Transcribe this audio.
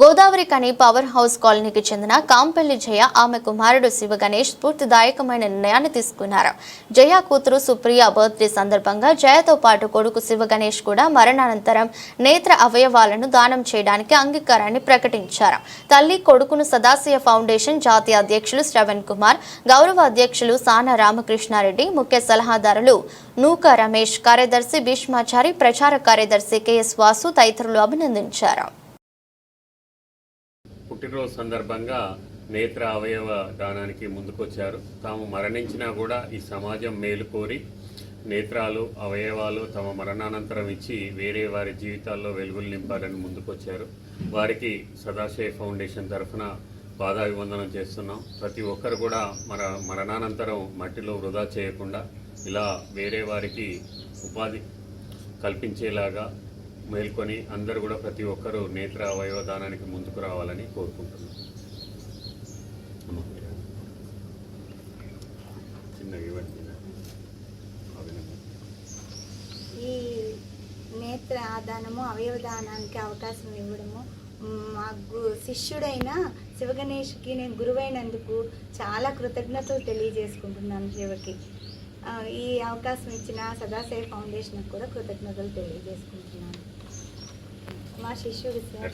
గోదావరి కని power house కాలనీకి చెందిన కాంపల్లి జయ ఆమె కుమారుడు శివ గణేష్ స్ఫూర్తిదాయకమైన నిర్ణయాన్ని తీసుకున్నారు. జయ కూతురు సుప్రియ బర్త్డే సందర్భంగా జయతో పాటు కొడుకు శివ గణేష్ కూడా మరణానంతరం నేత్ర అవయవాలను దానం చేయడానికి అంగీకారాన్ని ప్రకటించారు. తల్లి కొడుకును సదాశయ ఫౌండేషన్ జాతీయ అధ్యక్షులు శ్రవణ్ కుమార్ గౌరవ అధ్యక్షులు సానా రామకృష్ణారెడ్డి ముఖ్య సలహాదారులు నూక రమేష్ కార్యదర్శి భీష్మాచారి ప్రచార కార్యదర్శి కెఎస్ వాసు తదితరులు అభినందించారు. పుట్టినరోజు సందర్భంగా నేత్ర అవయవ దానానికి ముందుకొచ్చారు. తాము మరణించినా కూడా ఈ సమాజం మేలు కోరి నేత్రాలు అవయవాలు తమ మరణానంతరం ఇచ్చి వేరే వారి జీవితాల్లో వెలుగులు నింపాలని ముందుకొచ్చారు. వారికి సదాశయ ఫౌండేషన్ తరఫున పాదాభివందనం చేస్తున్నాం. ప్రతి ఒక్కరు కూడా మన మరణానంతరం మట్టిలో వృధా చేయకుండా ఇలా వేరే వారికి ఉపాధి కల్పించేలాగా మేల్కొని అందరూ కూడా ప్రతి ఒక్కరూ నేత్ర అవయవ దానానికి ముందుకు రావాలని కోరుకుంటున్నాం. ఈ నేత్ర దానము అవయవ దానానికి అవకాశం ఇవ్వడము మా గు- శిష్యుడైన శివగణేష్కి నేను గురువైనందుకు చాలా కృతజ్ఞతలు తెలియజేసుకుంటున్నాను శివకి. ఈ అవకాశం ఇచ్చిన సదాశయ ఫౌండేషన్కి కూడా కృతజ్ఞతలు తెలియజేసుకుంటున్నాను. మా శిష్యుడు సార్.